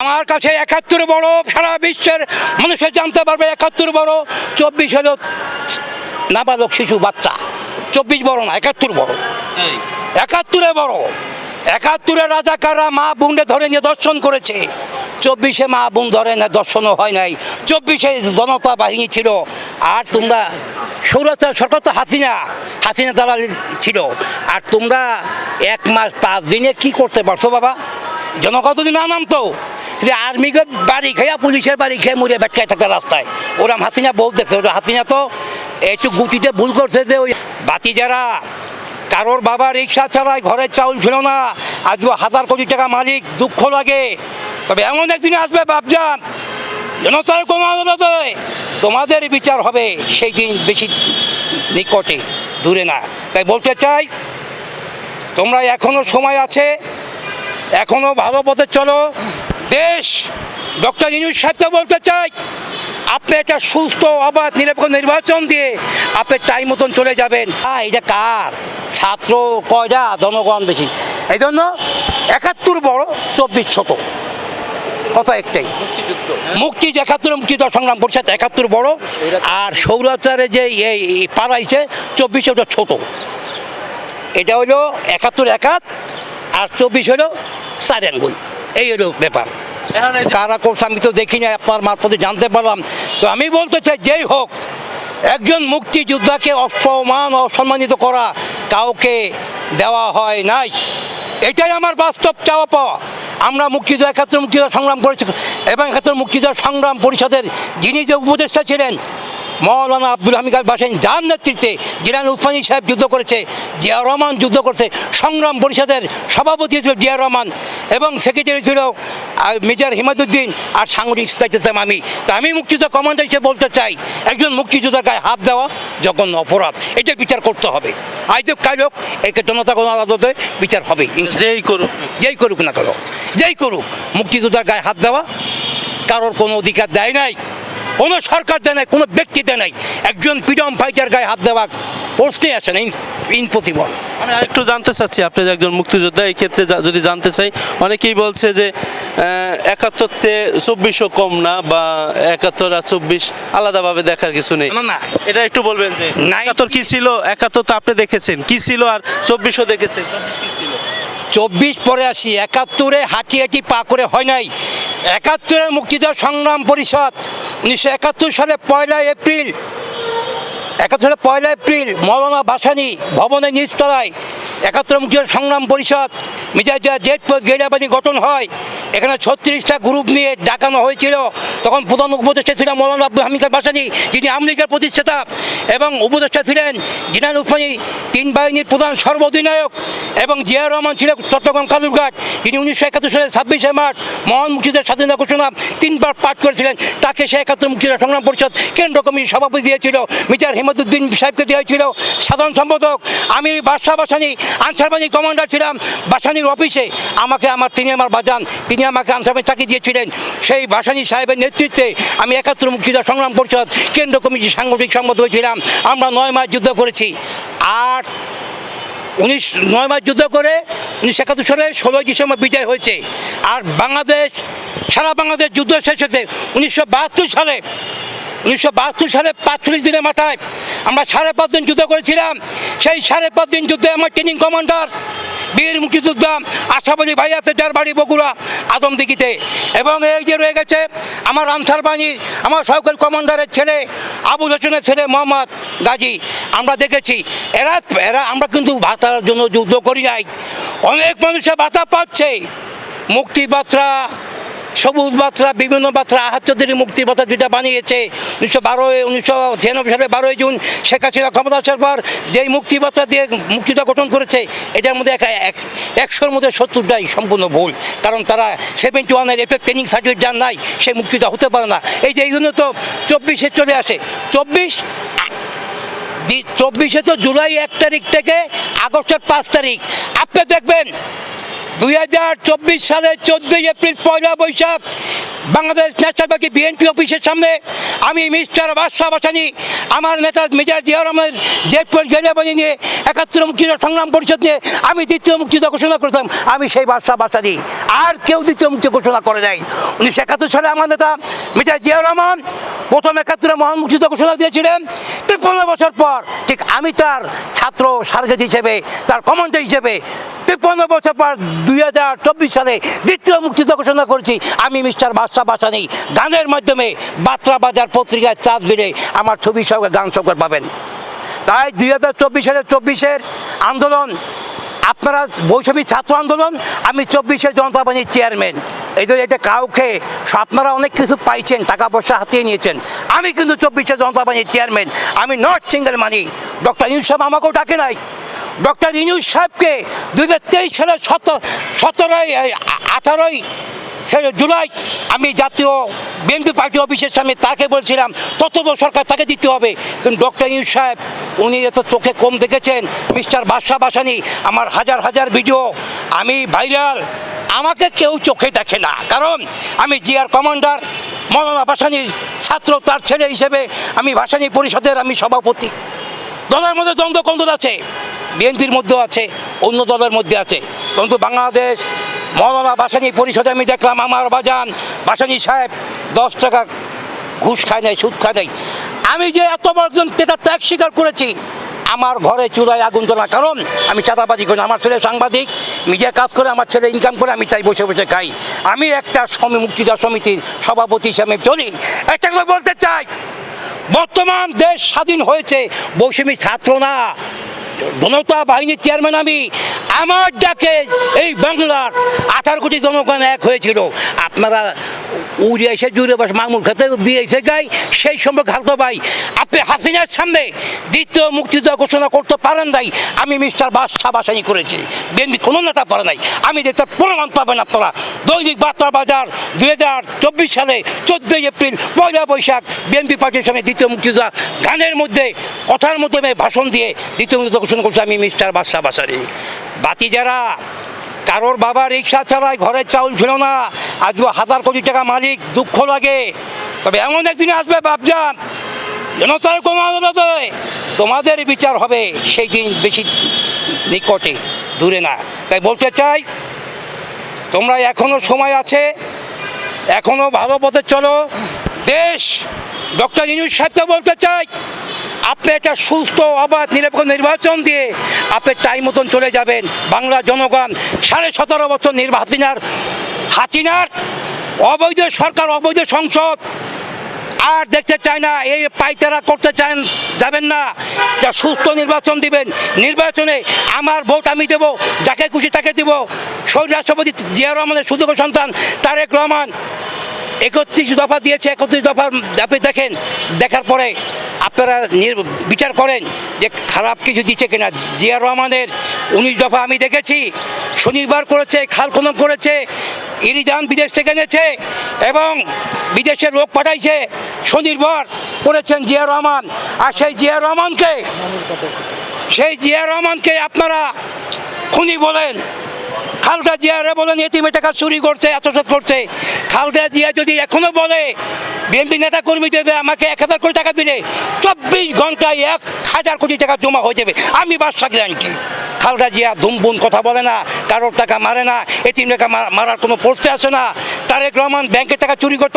আমার কাছে একাত্তর বড় সারা বিশ্বের মানুষের জানতে পারবে একাত্তর বড় চব্বিশ হলো নাবালক শিশু বাচ্চা। চব্বিশ বড় না একাত্তর বড়। একাত্তরে বড়। একাত্তরে রাজাকাররা মা বোনকে ধরে নিয়ে দর্শন করেছে। চব্বিশে মা বোন ধরে না দর্শনও হয় নাই। চব্বিশে জনতা বাহিনী ছিল। আর তোমরা সৌরচার সরকার তো হাসিনা হাসিনা দালাল ছিল। আর তোমরা এক মাস পাঁচ দিনে কি করতে পারছ বাবা? জনগণ যদি না নামতো যে আর্মিকে বাড়ি খেয়া, পুলিশের বাড়ি খেয়ে মরে ব্যাটকায় থাকে রাস্তায়। ওরাম হাসিনা বহুত দেখছে। ওটা হাসিনা তো একটু গুটিতে ভুল করছে যে ওই বাতি যারা কারোর বাবা রিক্সা চালায়, ঘরের চাউল ছিল না। আজকে হাজার কোটি টাকা মালিক, দুঃখ লাগে। তবে এমন একদিন আসবে, বাপজান। জনতার কোনো আদালতে তোমাদের বিচার হবে, সেই দিন বেশি নিকটে, দূরে না। তাই বলতে চাই, তোমরা এখনও সময় আছে, এখনও ভালো পথে চলো। দেশ ডক্টর ইনুজ সাহেবকে বলতে চাই আপনি একটা সুস্থ অবাধ নিরপেক্ষ নির্বাচন দিয়ে আপনি টাইম মতন চলে যাবেন। হ্যাঁ এটা কার? ছাত্র কয়টা? জনগণ বেশি। এই জন্য একাত্তর বড় চব্বিশ ছোট কথা একটাই। মুক্তি একাত্তর মুক্তিযুদ্ধ সংগ্রাম পরিষদ একাত্তর বড়। আর সৌরাচারে যে এই পাড়াইছে চব্বিশ ওটা ছোট। এটা হলো একাত্তর একাত আর চব্বিশ হলো চার আঙ্গুল এই হলো ব্যাপার। কারা করছে আমি তো দেখি না আপনার মারফতে জানতে পারলাম। তো আমি বলতে চাই যেই হোক একজন মুক্তিযোদ্ধাকে অসম্মান অসম্মানিত করা কাউকে দেওয়া হয় নাই এটাই আমার বাস্তব চাওয়া পাওয়া। আমরা মুক্তিযোদ্ধা একাত্তর মুক্তিযোদ্ধা সংগ্রাম পরিষদ এবং একাত্তর মুক্তিযোদ্ধা সংগ্রাম পরিষদের যিনি যে উপদেষ্টা ছিলেন মৌলানা আব্দুল হামিদ বাসেন যার নেতৃত্বে জিলান উসমানী সাহেব যুদ্ধ করেছে জিয়া রহমান যুদ্ধ করছে সংগ্রাম পরিষদের সভাপতি ছিল জিয়া রহমান এবং সেক্রেটারি ছিল মেজর হিমাদুদ্দিন আর সাংগঠনিক দায়িত্ব ছিলাম আমি। তা আমি মুক্তিযোদ্ধা কমান্ডার হিসেবে বলতে চাই একজন মুক্তিযোদ্ধার গায়ে হাত দেওয়া জঘন্য অপরাধ এটার বিচার করতে হবে। আজ কাল হোক একে জনতা কোনো আদালতে বিচার হবে যেই করুক। যেই করুক না কেন যেই করুক মুক্তিযোদ্ধার গায়ে হাত দেওয়া কারোর কোনো অধিকার দেয় নাই। কোনো সরকার দেয় নাই কোনো ব্যক্তি দেয় নাই। একজন ফ্রিডম ফাইটার গায়ে হাত দেওয়া প্রশ্নই আসে না ইম্পসিবল আমি আরেকটু জানতে চাচ্ছি আপনি যে একজন মুক্তিযোদ্ধা এই ক্ষেত্রে যদি জানতে চাই অনেকেই বলছে যে একাত্তরতে চব্বিশও কম না বা একাত্তর আর চব্বিশ আলাদাভাবে দেখার কিছু নেই। না, না। এটা একটু বলবেন যে। একাত্তর কি ছিল? একাত্তর তো আপনি দেখেছেন। কি ছিল আর চব্বিশও দেখেছেন? চব্বিশ কি ছিল? চব্বিশ পরে আসি একাত্তরে হাঁটি হাঁটি পা করে হয় নাই। একাত্তরে মুক্তিযোদ্ধা সংগ্রাম পরিষদ উনিশশো একাত্তর সালে পয়লা এপ্রিল একাত্তর সালে পয়লা এপ্রিল মৌলানা ভাসানী ভবনের নিচতলায় একাত্তর মুক্তিযোদ্ধা সংগ্রাম পরিষদ মিজাজা জেট পোস্ট গেরিয়াবাদী গঠন হয়। এখানে ছত্রিশটা গ্রুপ নিয়ে ডাকানো হয়েছিল। তখন প্রধান উপদেষ্টা ছিলেন মৌলানা আব্দুল হামিদ বাসানি, যিনি আমলিগের প্রতিষ্ঠাতা এবং উপদেষ্টা ছিলেন জিনান উসমানী, তিন বাহিনীর প্রধান সর্বাধিনায়ক এবং জিয়া রহমান ছিল চট্টগ্রাম কালুরঘাট যিনি উনিশশো একাত্তর সালের ছাব্বিশে মার্চ মহান মুক্তিযুদ্ধের স্বাধীনতা ঘোষণা তিনবার পাঠ করেছিলেন। তাকে সে একাত্তর মুক্তিযোদ্ধা সংগ্রাম পরিষদ কেন্দ্র কমিটির সভাপতি দিয়েছিল। মিটার হিমাদুদ্দিন সাহেবকে দেওয়া হয়েছিল। সাধারণ সম্পাদক আমি বাদশাহ বাসানি আনসার বাহিনী কমান্ডার ছিলাম, বাসানির অফিসে। আমাকে আমার তিনি আমার বাজান, তিনি আমাকে আনসার বাহিনী চাকরি দিয়েছিলেন। সেই বাসানি সাহেবের নেতৃত্বে আমি একাত্তর মুক্তিযোদ্ধা সংগ্রাম পরিষদ কেন্দ্র কমিটির সাংগঠনিক সম্মত হয়েছিলাম। আমরা নয় মাস যুদ্ধ করেছি। আর উনিশ, নয় মাস যুদ্ধ করে উনিশশো একাত্তর সালে ষোলোই ডিসেম্বর বিজয় হয়েছে। আর বাংলাদেশ, সারা বাংলাদেশ যুদ্ধ শেষ হয়েছে। উনিশশো বাহাত্তর সালে উনিশশো বাহাত্তর সালে পাঁচচল্লিশ দিনের মাথায় আমরা সাড়ে পাঁচ দিন যুদ্ধ করেছিলাম। সেই সাড়ে পাঁচ দিন যুদ্ধে আমার ট্রেনিং কমান্ডার বীর মুক্তিযোদ্ধা আশাবলী ভাই আছে যার বাড়ি বগুড়া, আদমদিঘিতে। এবং এই যে রয়ে গেছে আমার আনসার বাহিনীর আমার সরকার কমান্ডারের ছেলে, আবুল হোসেনের ছেলে মোহাম্মদ গাজী। আমরা দেখেছি, এরা এরা, আমরা কিন্তু ভাতার জন্য যুদ্ধ করি নাই। অনেক মানুষের ভাতা পাচ্ছে। মুক্তি বার্তা সবুজ বার্তা বিভিন্ন বার্তা আহাত্তদের মুক্তি বার্তা যেটা বানিয়েছে। উনিশশো বারোয়, উনিশশো ছিয়ানব্বই সালে বারোই জুন শেখ হাসিনা ক্ষমতা আসার পর যেই মুক্তি বার্তা দিয়ে মুক্তিটা গঠন করেছে, এটার মধ্যে এক এক- একশোর মধ্যে সত্তরটাই সম্পূর্ণ ভুল। কারণ তারা সেভেন্টি ওয়ানের এফেক্ট ট্রেনিং সার্টিফিকেট যার নাই, সেই মুক্তিটা হতে পারে না। এই যে এই জন্য তো চব্বিশে চলে আসে। চব্বিশ চব্বিশে তো জুলাই এক তারিখ থেকে আগস্টের পাঁচ তারিখ। আপনি দেখবেন দুই হাজার চব্বিশ সালের চোদ্দোই April Pohela Boishakh Bangladesh national party BNP অফিসের সামনে আমি মিস্টার বাদশাহ বাসানি, আমার নেতা মেজর জিয়া রহমানের জেটপুর গেলিয়াবানি নিয়ে একাত্তর মুক্তিযুদ্ধ সংগ্রাম পরিষদ নিয়ে আমি দ্বিতীয় মুক্তিযুদ্ধ ঘোষণা করতাম আমি সেই বাদশাহ বাসানি। আর কেউ দ্বিতীয় মুক্তি ঘোষণা করে নাই। উনিশশো একাত্তর সালে আমার নেতা মেজর জিয়া রহমান প্রথম একাত্তরে মহান মুক্তিযুদ্ধ ঘোষণা দিয়েছিলেন। তিপ্পান্ন বছর পর, ঠিক আমি তার ছাত্র সার্গেত হিসেবে, তার কমান্ডার হিসেবে তিপ্পান্ন বছর পর দুই হাজার চব্বিশ সালে দ্বিতীয় মুক্তিযুদ্ধ ঘোষণা করেছি। আমি মিস্টার বাদশাহ বাসানি গানের মাধ্যমে বাত্রা বাজার পত্রিকায় চাঁদ বেড়ে আমার ছবি সঙ্গে গান সকল পাবেন। তাই দুই হাজার চব্বিশ সালের চব্বিশের আন্দোলন, আপনারা বৈষম্য ছাত্র আন্দোলন, আমি চব্বিশে জনতা বাহিনীর চেয়ারম্যান। এই জন্য এটা কাউকে, আপনারা অনেক কিছু পাইছেন, টাকা পয়সা হাতিয়ে নিয়েছেন। আমি কিন্তু চব্বিশে জনতা বাহিনীর চেয়ারম্যান, আমি নট সিঙ্গেল মানি। ডক্টর ইউনুস সাহেব আমাকেও ডাকে নাই। ডক্টর ইনুস সাহেবকে দুই হাজার তেইশ সালের সত সতেরোই আঠারোই সে- জুলাই, আমি জাতীয় বিএনপি পার্টি অফিসের সামনে তাকে বলছিলাম তত্ত্ব সরকার তাকে দিতে হবে। কিন্তু ডক্টর ইউ সাহেব, উনি এত চোখে কম দেখেছেন, মিস্টার বাদশাহ বাসানি, আমার হাজার হাজার ভিডিও, আমি ভাইরাল, আমাকে কেউ চোখে দেখে না। কারণ আমি জিআর কমান্ডার, মৌলানা বাসানির ছাত্র, তার ছেলে হিসেবে আমি ভাসানী পরিষদের আমি সভাপতি। দলের মধ্যে দ্বন্দ্ব কন্দল আছে? বিএনপির মধ্যেও আছে, অন্য দলের মধ্যে আছে। কিন্তু বাংলাদেশ মৌলানা বাসানি পরিষদে আমি দেখলাম আমার বাজান, বাসানি সাহেব দশ টাকা ঘুষ খায় নাই, সুদ খায় নাই। আমি যে এত বড় তেটা ত্যাগ স্বীকার করেছি, আমার ঘরে চুলায় আগুন তোলা কারণ আমি চাঁদাবাজি করি আমার ছেলে সাংবাদিক, মিডিয়া কাজ করে, আমার ছেলে ইনকাম করে, আমি তাই বসে বসে খাই। আমি একটা সমি মুক্তিদা সমিতির সভাপতি হিসাবে চলি। একটা কথা বলতে চাই, বর্তমান দেশ স্বাধীন হয়েছে বৈষম্য ছাত্র না। জনতা বাহিনীর চেয়ারম্যান আমি। আমার ডাকে এই বাংলার আঠারো কোটি জনগণ এক হয়েছিল। আপনারা উড়ে এসে জুড়ে বাস, মামুর খেতে বিয়ে এসে গাই সেই সম্পর্কে হালতো ভাই। আপনি হাসিনার সামনে দ্বিতীয় মুক্তিযুদ্ধ ঘোষণা করতে পারেন নাই, আমি মিস্টার বাদশাহ বাসানি করেছি। বিএনপি কোনো নেতা পারে নাই। আমি যে তার প্রমাণ পাবেন আপনারা। দৈনিক বার্তা বাজার দুই হাজার চব্বিশ সালে চোদ্দোই এপ্রিল, পয়লা বৈশাখ, বিএনপি পার্টির সঙ্গে দ্বিতীয় মুক্তিযুদ্ধ। গানের মধ্যে, কথার মাধ্যমে ভাষণ দিয়ে দ্বিতীয় মুক্তিযুদ্ধ ঘোষণা করছে আমি মিস্টার বাদশাহ বাসারি বাতি যারা কারোর বাবা রিক্সা চালায়, ঘরের চাউল ছিল না। আজকে হাজার কোটি টাকা মালিক, দুঃখ লাগে। তবে এমন একদিন আসবে বাপজান, জনতার কোনো আদালত তোমাদের বিচার হবে, সেই দিন বেশি নিকটে, দূরে না। তাই বলতে চাই, তোমরা এখনও সময় আছে, এখনও ভালো পথে চলো। দেশ, ডক্টর ইনুস সাহেবকে বলতে চাই, আপনি একটা সুস্থ, অবাধ, নিরপেক্ষ নির্বাচন দিয়ে আপনি টাইম মতন চলে যাবেন। বাংলা জনগণ সাড়ে সতেরো বছর নির্বা হাসিনার হাসিনার অবৈধ সরকার, অবৈধ সংসদ আর দেখতে চায় না, এই পাইতারা করতে চান যাবেন না। যা সুস্থ নির্বাচন দিবেন। নির্বাচনে আমার ভোট আমি দেব, যাকে খুশি তাকে দেব। শহীদ রাষ্ট্রপতি জিয়া রহমানের সুযোগ্য সন্তান তারেক রহমান। একত্রিশ দফা দিয়েছে, একত্রিশ দফা আপনি দেখেন, দেখার পরে আপনারা নির- বিচার করেন যে খারাপ কিছু দিচ্ছে কিনা। জিয়া রহমানের উনিশ দফা আমি দেখেছি, শনিবার করেছে খাল খনন করেছে ইরিজান বিদেশ থেকে এনেছে এবং বিদেশের লোক পাঠাইছে, শনিবার করেছেন জিয়া রহমান। আর সেই জিয়া রহমানকে, সেই জিয়া রহমানকে আপনারা খুনি বলেন। খালদা জিয়ারে বলেন, এতিমে টাকা চুরি করছে আত্মসাৎ করছে? খালদা জিয়া যদি এখনও বলে, বিএনপি নেতা কর্মীদের আমাকে এক হাজার কোটি টাকা দিলে, চব্বিশ ঘন্টায় এক হাজার কোটি টাকা জমা হয়ে যাবে। আমি বাস বাদশা গ্যারান্টি খালদা জিয়া ধুমবুন কথা বলে না, কারোর টাকা মারে না এতিম টাকা মারার কোনো পোস্টে আসে না। তারেক রহমান ব্যাংকের টাকা চুরি করতে